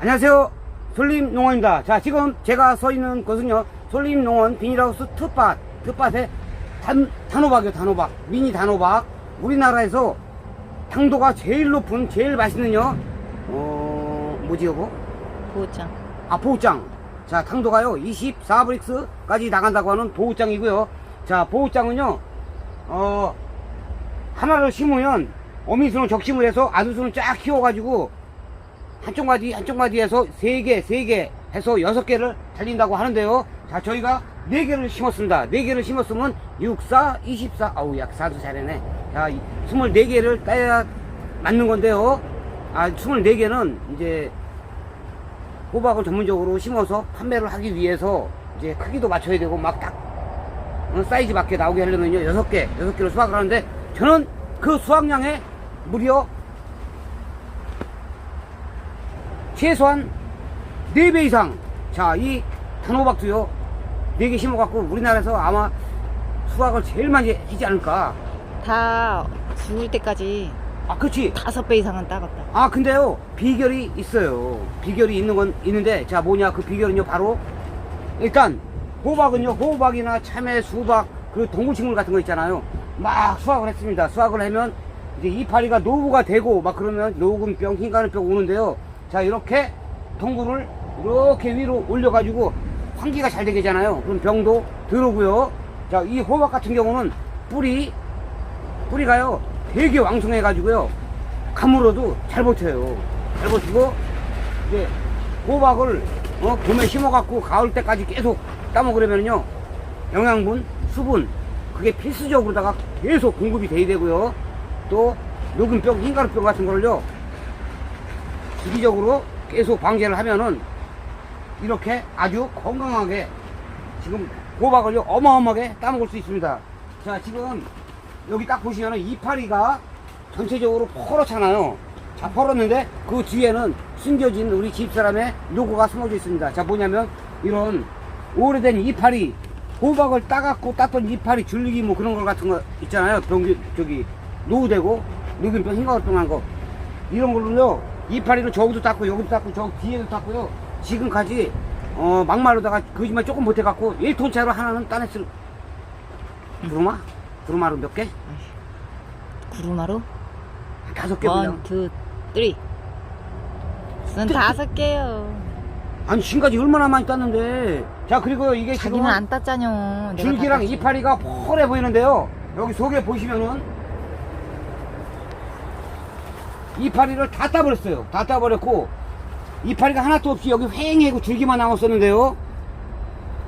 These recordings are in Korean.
안녕하세요. 솔림농원입니다. 자, 지금 제가 서 있는 곳은요, 솔림농원 비닐하우스 텃밭, 텃밭에 단, 단호박이요, 단호박. 미니 단호박. 우리나라에서 당도가 제일 높은, 제일 맛있는요, 어, 뭐지, 여보? 보호장. 아, 보호장. 자, 당도가요, 24브릭스까지 나간다고 하는 보호장이고요. 자, 보호장은요, 어, 하나를 심으면 어미수는 적심을 해서 아두수는 쫙 키워가지고 한쪽 마디, 한쪽 마디에서 세 개, 세개 해서 여섯 개를 달린다고 하는데요. 자, 저희가 네 개를 심었습니다. 네 개를 심었으면 6, 4, 24, 아우, 약 사도 잘해네. 자, 24개를 따야 맞는 건데요. 아, 24개는 이제 호박을 전문적으로 심어서 판매를 하기 위해서 이제 크기도 맞춰야 되고 막딱 사이즈 맞게 나오게 하려면요 여섯 개 여섯 개로 수확을 하는데 저는 그 수확량에 무려 최소한 4배 이상. 자 이 단호박도요. 4개 심어갖고 우리나라에서 아마 수확을 제일 많이 하지 않을까. 다 죽을 때까지 아 그치 다섯 배 이상은 따갔다. 아 근데요. 비결이 있어요. 비결이 있는 건 있는데 자 뭐냐? 그 비결은요 바로 일단 호박은요 호박이나 참외 수박 그 동물식물 같은 거 있잖아요. 막 수확을 했습니다. 수확을 하면 이제 이파리가 노후가 되고 막 그러면 녹음병 흰가는병 오는데요 자 이렇게 동굴을 이렇게 위로 올려 가지고 환기가 잘 되게잖아요. 그럼 병도 들어오고요. 자 이 호박 같은 경우는 뿌리 뿌리가요 되게 왕성해 가지고요. 가물어도 잘 버텨요. 잘 버티고 이제 호박을 어, 봄에 심어갖고 가을 때까지 계속 따먹으려면요. 영양분 수분 그게 필수적으로다가 계속 공급이 돼야 되고요. 또 녹음병 흰가루병 같은 거를요 주기적으로 계속 방제를 하면은 이렇게 아주 건강하게 지금 호박을요 어마어마하게 따먹을 수 있습니다. 자 지금 여기 딱 보시면은 이파리가 전체적으로 퍼렇잖아요. 자 퍼렇는데 그 뒤에는 숨겨진 우리 집사람의 로고가 숨어져 있습니다. 자 뭐냐면 이런 오래된 이파리 호박을 따갖고 땄던 이파리 줄기 뭐 그런 거 같은 거 있잖아요. 병 저기 노후되고 녹음병 흰가루병 한 거. 이런 걸로요 이파리를 저기도 땄고 여기도 땄고 저 뒤에도 땄고요 지금까지 어 막말로다가 거짓말 조금 못해갖고 1톤 차로 하나는 따냈을 두루마? 두루마로 몇 개? 구루마루? 다섯 개 그냥 원, 투, 쓰리. 전 다섯 개요. 아니 지금까지 얼마나 많이 땄는데 자 그리고 이게 자기는 안 땄잖요. 내가 줄기랑 땄지. 이파리가 펄해 보이는데요 여기 속에 보시면은 이파리를 다 따버렸어요. 다 따버렸고 이파리가 하나도 없이 여기 휑하고 줄기만 남았었는데요.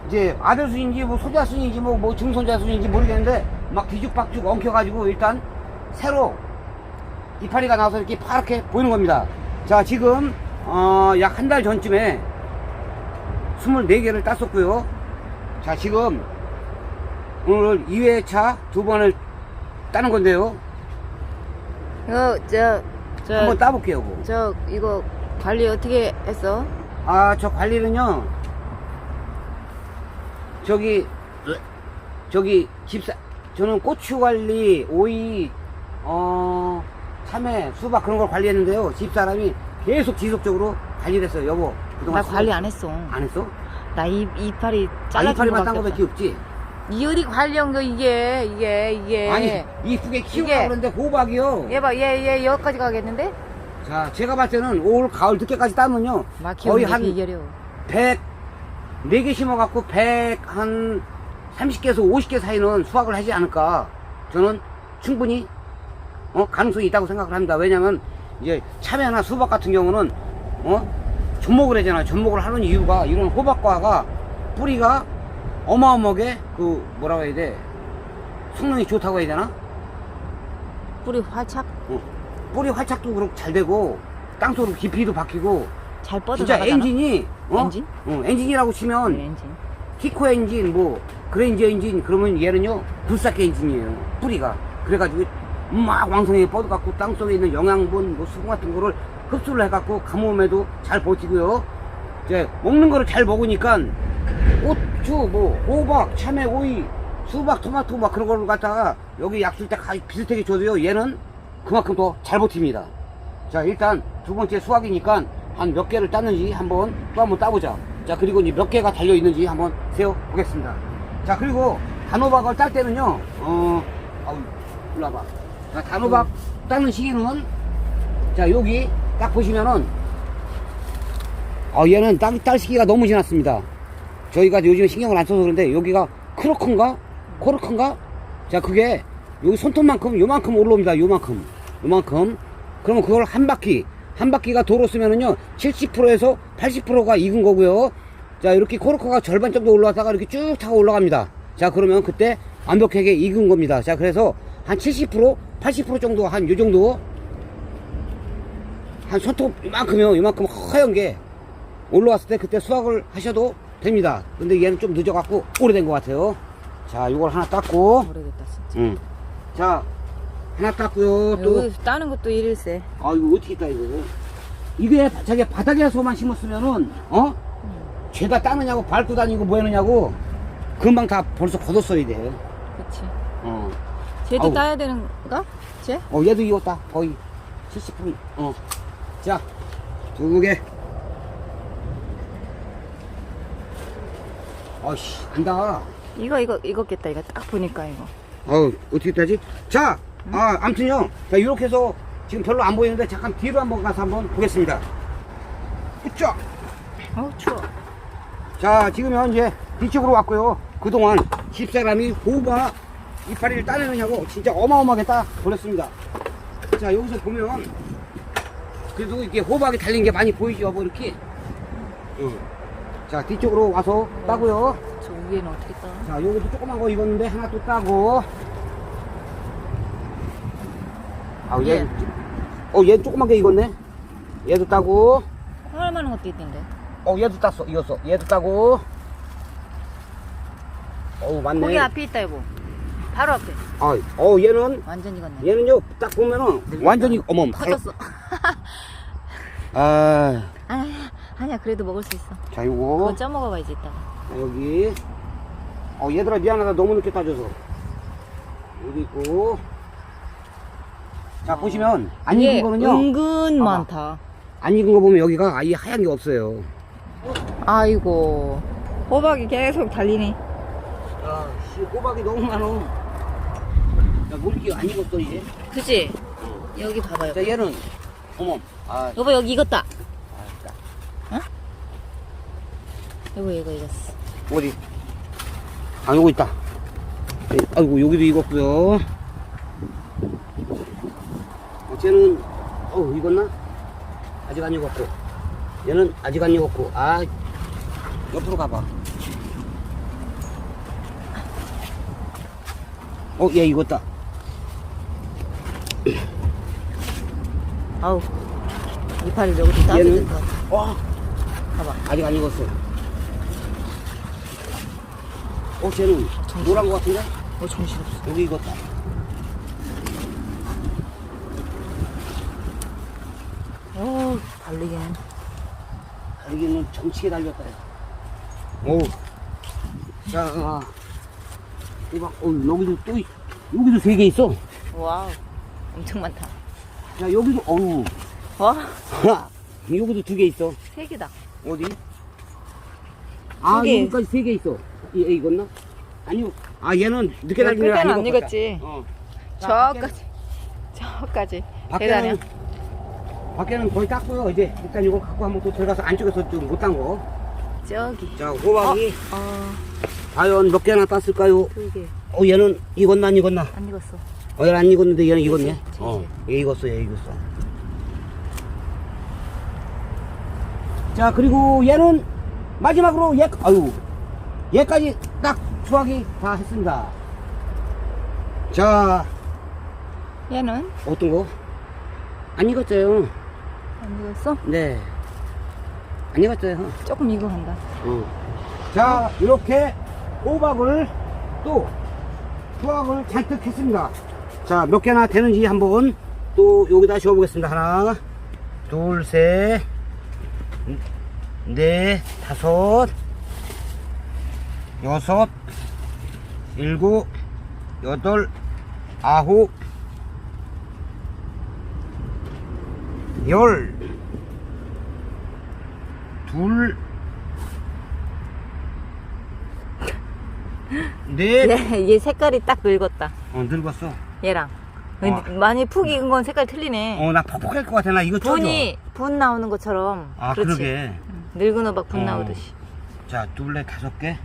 이제 아들 순인지 뭐 소자 순인지 뭐, 뭐 증손자 순인지 모르겠는데 막 뒤죽박죽 엉켜가지고 일단 새로 이파리가 나와서 이렇게 파랗게 보이는 겁니다. 자 지금 어, 약 한 달 전쯤에 24개를 땄었고요. 자 지금 오늘 2회차 두 번을 따는 건데요. 이거, 저, 저, 한번 따볼게요 뭐. 저, 이거 관리 어떻게 했어? 아 저 관리는요 저기 저기 집사 저는 고추 관리 오이 어 참외 수박 그런 걸 관리했는데요 집 사람이 계속 지속적으로 관리를 했어요 여보 나 그동안 관리 안 했어. 안 했어? 나 이, 이파리 아 잘라준 이파리만 딴 거 밖에 거밖에 없어. 없지 이 어디 관리한 거 이게, 이게, 이게. 아니 이쁘게 키우려고 그러는데 호박이요 얘 봐, 얘, 얘 여기까지 가겠는데? 자 제가 봤을 때는 올 가을 늦게까지 따면요 막 거의 키우는 한 비결이요. 100, 4개 심어갖고 100, 한 30개에서 50개 사이는 수확을 하지 않을까. 저는 충분히, 어, 가능성이 있다고 생각을 합니다. 왜냐면, 이제 참외나 수박 같은 경우는, 어, 접목을 하잖아요. 접목을 하는 이유가, 이런 호박과가 뿌리가 어마어마하게, 그, 뭐라고 해야 돼. 성능이 좋다고 해야 되나? 뿌리 활착 어, 뿌리 활착도 그렇고 잘 되고, 땅속으로 깊이도 바뀌고, 잘 뻗어 진짜. 엔진이, 어? 엔진? 어, 엔진이라고 치면, 네, 엔진. 티코 엔진, 뭐, 그랜저 엔진, 그러면 얘는요, 불삭기 엔진이에요. 뿌리가. 그래가지고, 막 왕성하게 뻗어갖고, 땅 속에 있는 영양분, 뭐, 수분 같은 거를 흡수를 해갖고, 가뭄에도 잘 버티고요. 이제, 먹는 거를 잘 먹으니까, 고추, 뭐, 호박, 참외, 오이, 수박, 토마토, 막 그런 거를 갖다가, 여기 약줄 때 가- 비슷하게 줘도요, 얘는 그만큼 더 잘 버팁니다. 자, 일단, 두 번째 수확이니까, 한 몇 개를 땄는지 한번 또 한번 따보자. 자, 그리고 이제 몇 개가 달려 있는지 한번 세워보겠습니다. 자, 그리고 단호박을 딸 때는요, 어, 아우, 와봐. 자, 단호박 따는 시기는, 자, 여기 딱 보시면은, 어, 얘는 딸, 딸 시기가 너무 지났습니다. 저희가 요즘 신경을 안 써서 그런데 여기가 크로큰가? 코르큰가? 자, 그게 여기 손톱만큼 요만큼 올라옵니다. 요만큼. 요만큼. 그러면 그걸 한 바퀴, 한 바퀴가 도로 쓰면은요, 70%에서 80%가 익은 거고요. 자, 이렇게 코르크가 절반 정도 올라왔다가 이렇게 쭉 타고 올라갑니다. 자, 그러면 그때 완벽하게 익은 겁니다. 자, 그래서 한 70%, 80% 정도, 한 요 정도, 한 손톱 이만큼이요. 이만큼 허연 게 올라왔을 때 그때 수확을 하셔도 됩니다. 근데 얘는 좀 늦어갖고 오래된 것 같아요. 자, 이걸 하나 땄고, 오래됐다 진짜. 응. 자, 하나 땄고요. 또, 여기 따는 것도 일일세. 아, 이거 어떻게 따, 이거. 이게 자기 바닥에서만 심었으면은, 어? 죄다 따느냐고 밟고 다니고 뭐 하느냐고 금방 다 벌써 걷었어야 돼. 그치. 어. 쟤도 아우. 따야 되는가? 쟤? 어, 얘도 익었다. 거의 70%. 어. 자, 두 개. 아씨, 안다. 이거 이거 익었겠다 이거 딱 보니까 이거. 어우, 어떻게 따지? 자, 아, 암튼요. 자, 이렇게 해서 지금 별로 안 보이는데 잠깐 뒤로 한번 가서 한번 보겠습니다. 으쌰! 어우 추워. 자, 지금 현재 뒤쪽으로 왔고요. 그동안 집사람이 호박 이파리를 따내느냐고 진짜 어마어마하게 따 버렸습니다. 자, 여기서 보면 그래도 이게 호박이 달린 게 많이 보이죠, 뭐 이렇게. 응. 자, 뒤쪽으로 와서 따고요. 저 위에는 어떻게 따? 자, 여기도 조그만 거 익었는데 하나 또 따고. 아, 얘, 예. 어, 얘 조그만 게 익었네. 얘도 따고. 많은 것도 있던데. 어, 얘도 땄어, 익었어. 얘도 따고. 어우, 맞네. 거기 앞에 있다 여보. 바로 앞에. 아, 어, 얘는, 완전 익었네. 얘는요, 딱 보면은, 완전히, 어머, 퍼졌어. 아, 아, 아니야 그래도 먹을 수 있어. 자, 그거 요거. 쪄 먹어봐야지 이따가. 자, 여기. 어, 얘들아, 미안하다. 너무 늦게 따줘서. 여기 있고. 자, 보시면, 안 이게 익은 거는요. 은근 봐봐. 많다. 안 익은 거 보면 여기가 아예 하얀 게 없어요. 아이고 호박이 계속 달리네. 야, 씨, 호박이 너무 많어. 야, 모르게 안 익었어, 이제. 그지? 여기 봐봐요. 자, 얘는, 어머, 아, 여보 여기 익었다. 아, 여보 이거 익었어. 어디? 아, 요거 있다. 에, 아이고, 여기도 익었고요. 어, 쟤는, 어 익었나? 아직 안 익었고. 얘는 아직 안 익었고. 아, 옆으로 가봐. 어, 얘 익었다. 아우 이파리 얘는? 될것 같아. 와, 봐봐. 아직 안 익었어. 어, 쟤는 노란 거 같은데? 어 정신없어. 여기 익었다. 어 달리기는. 여기는 정치게 달렸다. 오. 자, 아. 이봐, 어, 여기도 또, 있- 여기도 세 개 있어. 와우 엄청 많다. 자, 여기도, 어우. 와 여기도 두 개 있어. 세 개다. 어디? 아, 두 개. 여기까지 세 개 있어. 얘, 얘 익었나? 아니요. 아, 얘는 늦게 여기 달리면 끝에는 안. 익었지. 어. 자, 저까지 저까지 밖에는, 계단이야. 밖에는 거의 땄고요. 이제 일단 이거 갖고 한번 또 들어가서 안쪽에서 좀 못 딴 거. 저기. 자, 호박이 어 과연 몇 개나 땄을까요? 두 개. 어, 얘는 익었나 안 익었나? 안 익었어. 어, 얘는 안 익었는데 얘는 익었네. 그치, 어, 얘 익었어, 얘 익었어. 자, 그리고 얘는 마지막으로 얘, 아유, 얘까지 딱 수확이 다 했습니다. 자, 얘는 어떤 거? 안 익었어요. 안 익었어? 네. 안 익었어요. 조금 익어간다. 어. 자, 이렇게 호박을 또 수확을 잔뜩 했습니다. 자, 몇 개나 되는지 한번 또 여기다 씌워보겠습니다. 하나, 둘, 셋, 넷, 다섯, 여섯, 일곱, 여덟, 아홉, 열, 둘, 넷. 얘, 얘 색깔이 딱 늙었다. 어, 늙었어. 얘랑. 어. 많이 푹 익은 건 색깔 틀리네. 어, 나 퍽퍽할 것 같아. 나 이거 쪄줘. 분이 분 나오는 것처럼. 아, 그렇지. 그러게. 응, 늙은 호박 분 어. 나오듯이. 자, 둘, 넷, 다섯 개.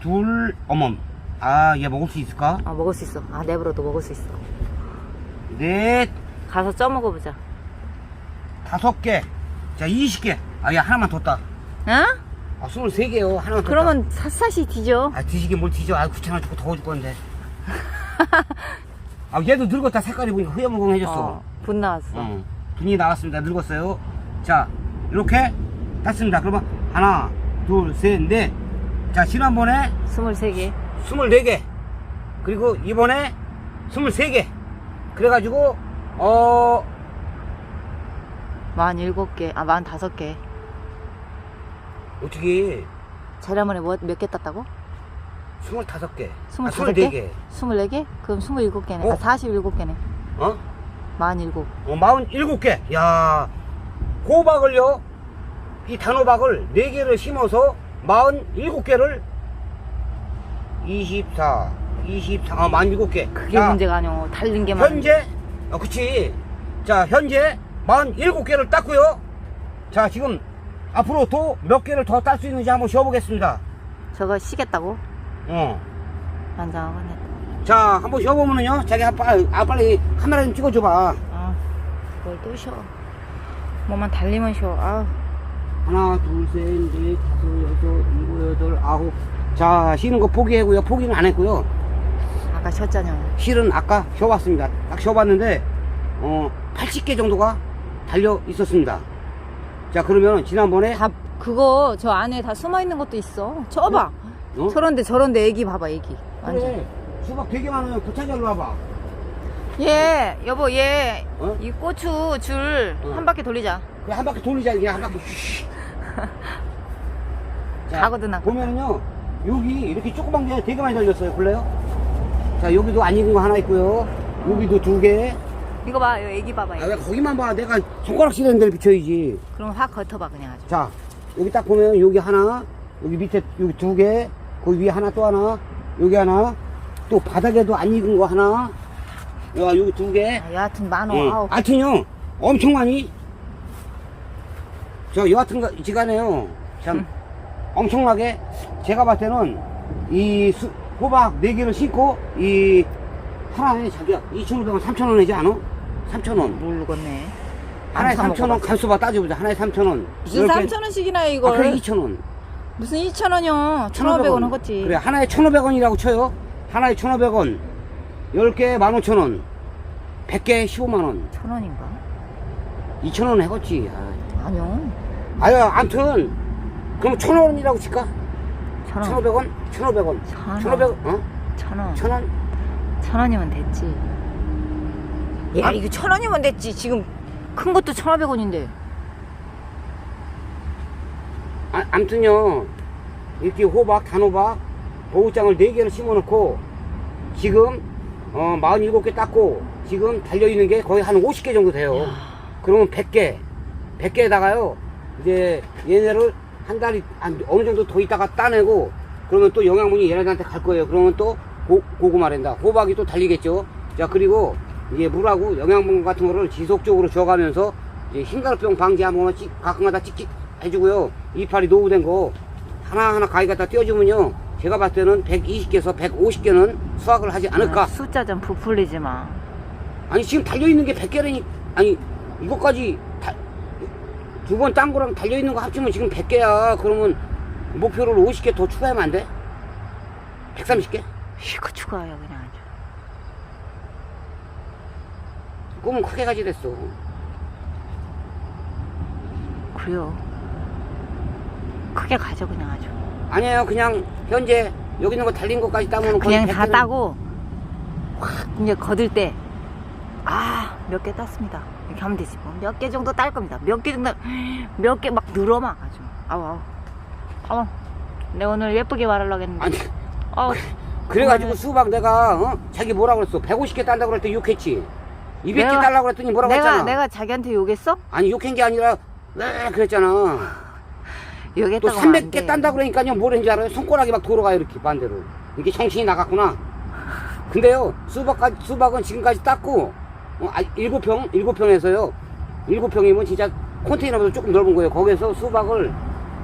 둘, 어멈. 아, 얘 먹을 수 있을까? 어, 먹을 수 있어. 아, 내버려도 먹을 수 있어. 넷, 가서 쪄 먹어보자. 다섯 개. 자, 20개. 아, 얘 하나만 뒀다. 응? 아, 23개요. 하나만 뒀다. 그러면 샅샅이 뒤져. 아, 뒤지게 뭘 뒤져. 아, 귀찮아 죽고 더워 죽 건데. 아, 얘도 늙었다. 색깔이 보니까 흐여물렁해졌어. 어, 분 나왔어. 어. 분이 나왔습니다. 늙었어요. 자, 이렇게 땄습니다. 그러면 하나, 둘, 셋, 넷. 자, 지난번에 23개. 24개. 그리고 이번에 23개. 그래가지고, 어, 47개. 아, 45개. 어떻게, 재래문에 뭐, 몇개 땄다고? 25개. 25개? 아, 24개. 24개? 그럼 27개네. 어? 아, 47개네. 어? 47. 어, 47개. 야 호박을요, 이 단호박을 4개를 심어서 47개를 24, 24, 아, 47개. 그게 문제가 아니오. 달린 게 많은 현재, 어, 그치. 자, 현재 47개를 땄고요. 자, 지금 앞으로 또 몇 개를 더 딸 수 있는지 한번 쉬어보겠습니다. 저거 시겠다고? 어. 만장하겠네. 자, 한번 쉬어보면은요, 자기 아, 빨리, 아, 빨리 카메라 좀 찍어줘봐. 아, 뭘 또 쉬어. 뭐만 달리면 쉬어. 아, 하나, 둘, 셋, 넷, 다섯, 여섯, 일곱, 여덟, 아홉. 자, 쉬는 거 포기하고요. 포기는 안 했고요. 아까 쉬었잖아. 실은 아까 쉬어봤습니다. 딱 쉬어봤는데, 어, 80개 정도가 달려 있었습니다. 자, 그러면 지난번에, 다, 그거 저 안에 다 숨어 있는 것도 있어. 저봐. 어? 저런데 저런데 애기 봐봐, 애기. 완전. 그래, 수박 되게 많아요. 고차절로 와봐. 얘, 여보, 얘, 어? 이 고추 줄한 어. 바퀴 돌리자. 그냥 한 바퀴 돌리자, 그냥 한 바퀴. 자, 가거든, 아까. 보면은요, 여기 이렇게 조그만 게 되게 많이 달렸어요. 볼래요? 자, 여기도 안 익은 거 하나 있고요. 여기도 두 개. 이거 봐, 이거 애기 봐봐. 아, 애기. 왜 거기만 봐? 내가 손가락질 있는 데를 비춰야지. 그럼 확 겉어봐, 그냥 아주. 자, 여기 딱 보면 여기 하나, 여기 밑에 여기 두 개, 거기 위에 하나 또 하나, 여기 하나, 또 바닥에도 안 익은 거 하나, 야, 여기 두 개. 아, 여하튼. 응. 아우. 하여튼요, 엄청 많이. 저 여하튼 가- 지간에요. 참, 엄청나게, 제가 봤을 때는, 이 수- 호박 네개를 심고, 이, 하나에 자기야, 2,500원, 3,000원 이지 않아? 3,000원. 모르겠네. 하나에 안 3,000원, 사먹어봤어. 간수봐 따져보자. 하나에 3,000원. 무슨 3,000원씩이나 아, 이걸. 그래, 2,000원. 무슨 2,000원이요? 1,500원 하겠지. 그래, 하나에 1,500원이라고 쳐요. 하나에 1,500원. 10개 15,000원. 100개 15만원. 1,000원인가? 2,000원 해봤지. 아니요. 아유, 암튼. 그럼 1,000원이라고 칠까? 1,000원. 1,500원? 1,500원. 천 1,500원? 어? 1,000원. 1,000원? 1,000원이면 됐지. 야, 아. 이거 1,000원이면 됐지. 지금 큰 것도 1,500원인데. 아, 암튼요. 이렇게 호박, 단호박, 보호장을 4개를 심어놓고, 지금, 어, 47개 땄고, 지금 달려있는 게 거의 한 50개 정도 돼요. 그러면 100개, 100개에다가요, 이제 얘네를 한 달이, 한 어느 정도 더 있다가 따내고, 그러면 또 영양분이 얘네들한테 갈 거예요. 그러면 또 고, 고구마랜다. 호박이 또 달리겠죠. 자, 그리고 이제 물하고 영양분 같은 거를 지속적으로 줘가면서 이제 흰가루병 방지 한번 찍, 가끔가다 찍찍 해주고요. 이파리 노후된 거 하나하나 가위 갖다 띄워주면요. 제가 봤을 때는 120개에서 150개는 수확을 하지 않을까. 아, 숫자 좀 부풀리지 마. 아니 지금 달려있는 게 100개라니 아니 이것까지 두 번 딴 거랑 달려있는 거 합치면 지금 100개야 그러면 목표를 50개 더 추가하면 안 돼? 130개? 이거 추가해요, 그냥 아주. 꿈은 크게 가지 됐어 그래요. 크게 가져, 그냥 아주. 아니에요 그냥 현재 여기 있는 거 달린 것까지 따면 그냥 다 따고, 확, 이제 거들 때, 아, 몇 개 땄습니다. 이렇게 하면 되지. 뭐. 몇 개 정도 딸 겁니다. 몇 개 정도, 몇 개 막 늘어막 아주. 아우, 아우. 아우. 내 오늘 예쁘게 말하려고 했는데. 아니 아우. 그래가지고 수박 내가 어? 자기 뭐라 그랬어 150개 딴다고 그랬더니 욕했지 200개 내가- 달라고 그랬더니 뭐라고 내가, 했잖아 내가 자기한테 욕했어? 아니 욕한 게 아니라 네 그랬잖아 여기 또 했다고 하면 안 300개 돼. 딴다 그러니까요 뭘 했는지 알아요? 손가락이 막 돌아가요 이렇게 반대로 이게 정신이 나갔구나 근데요 수박까지 수박은 지금까지 땄고 어, 아, 7평 7평에서요 7평이면 진짜 컨테이너보다 조금 넓은 거예요 거기서 수박을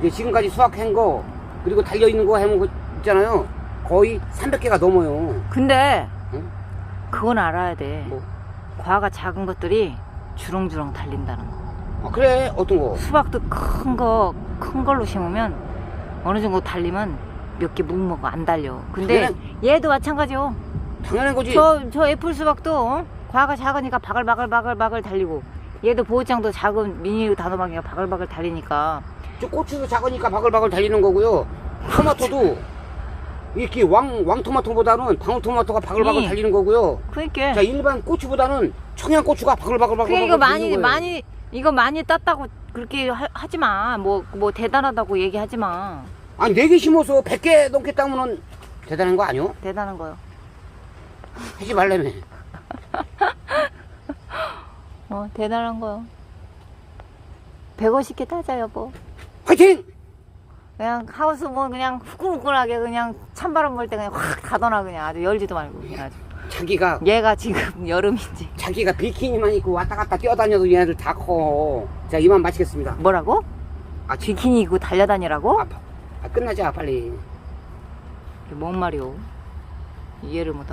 이제 지금까지 수확한 거 그리고 달려있는 거거 있잖아요 거의 300개가 넘어요 근데 응? 그건 알아야 돼. 뭐? 과가 작은 것들이 주렁주렁 달린다는 거. 아, 그래 어떤 거 수박도 큰 거, 큰 걸로 심으면 어느 정도 달리면 몇 개 못 먹어, 안 달려. 근데 얘도 마찬가지요. 당연한 거지 저, 저 애플 수박도 어? 과가 작으니까 바글바글바글바글 달리고 얘도 보호장도 작은 미니 단호박이가 바글바글 달리니까 저 고추도 작으니까 바글바글 달리는 거고요. 토마토도 이렇게 왕, 왕토마토보다는 방울토마토가 바글바글 이. 달리는 거고요. 그러니까 자, 일반 고추보다는 청양고추가 바글바글바글 그러니까 이거 많이 거예요. 많이 이거 많이 땄다고 그렇게 하, 하지 마. 뭐 뭐 대단하다고 얘기하지 마. 아니, 4개 심어서 100개 넘게 따면은 대단한 거 아니요? 대단한 거요. 하지 말라며. 어, 대단한 거요. 150개 따자 여보. 화이팅! 그냥 하우스 뭐 그냥 후끈후끈하게 그냥 찬바람 불 때 그냥 확 가둬놔 그냥 아주 열지도 말고 그냥 아주. 자기가, 얘가 지금 여름인지 자기가 비키니만 입고 왔다 갔다 뛰어다녀도 얘네들 다 커. 자, 이만 마치겠습니다. 뭐라고? 아, 지, 비키니 입고 달려다니라고? 아, 아, 끝나자, 빨리. 뭔 말이오? 이해를 못하고.